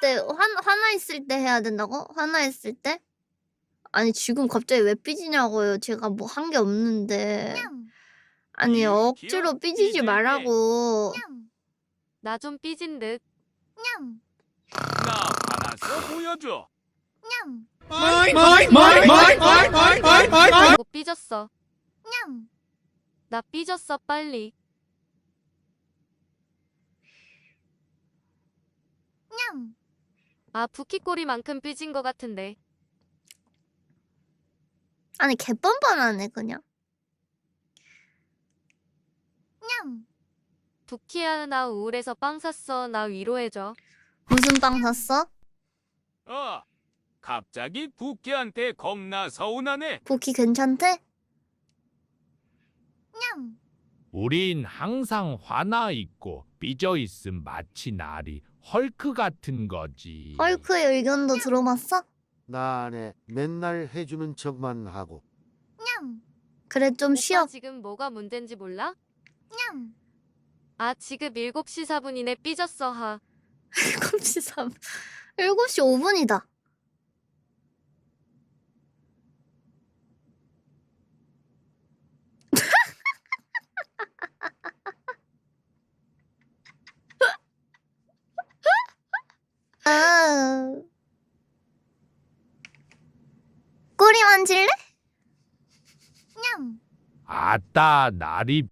때 화, 화나 있을 때 해야 된다고? 화나 있을 때? 아니 지금 갑자기 왜 삐지냐고요. 제가 뭐 한 게 없는데. 아니 억지로 삐지지 말라고. 나 좀 삐진 듯. 나 화나서 보여줘. 하고 삐졌어. 나 삐졌어 빨리. 아 부키꼬리만큼 삐진 것 같은데. 아니 개뻔뻔하네 그냥. 부키야 나 우울해서 빵 샀어. 나 위로해줘. 무슨 빵 샀어? 어. 갑자기 부키한테 겁나 서운하네. 보기 괜찮대? 우린 항상 화나 있고 삐져 있음 마치 날이 헐크 같은 거지. 헐크의 의견도 들어봤어? 나 안에 맨날 해주는 척만 하고 그래 좀 오빠 쉬어. 지금 뭐가 문제인지 몰라? 아 지금 7시 4분이네 삐졌어 하. 7시 3 7시 5분이다. 아. 꼬리 만질래? 아따 날이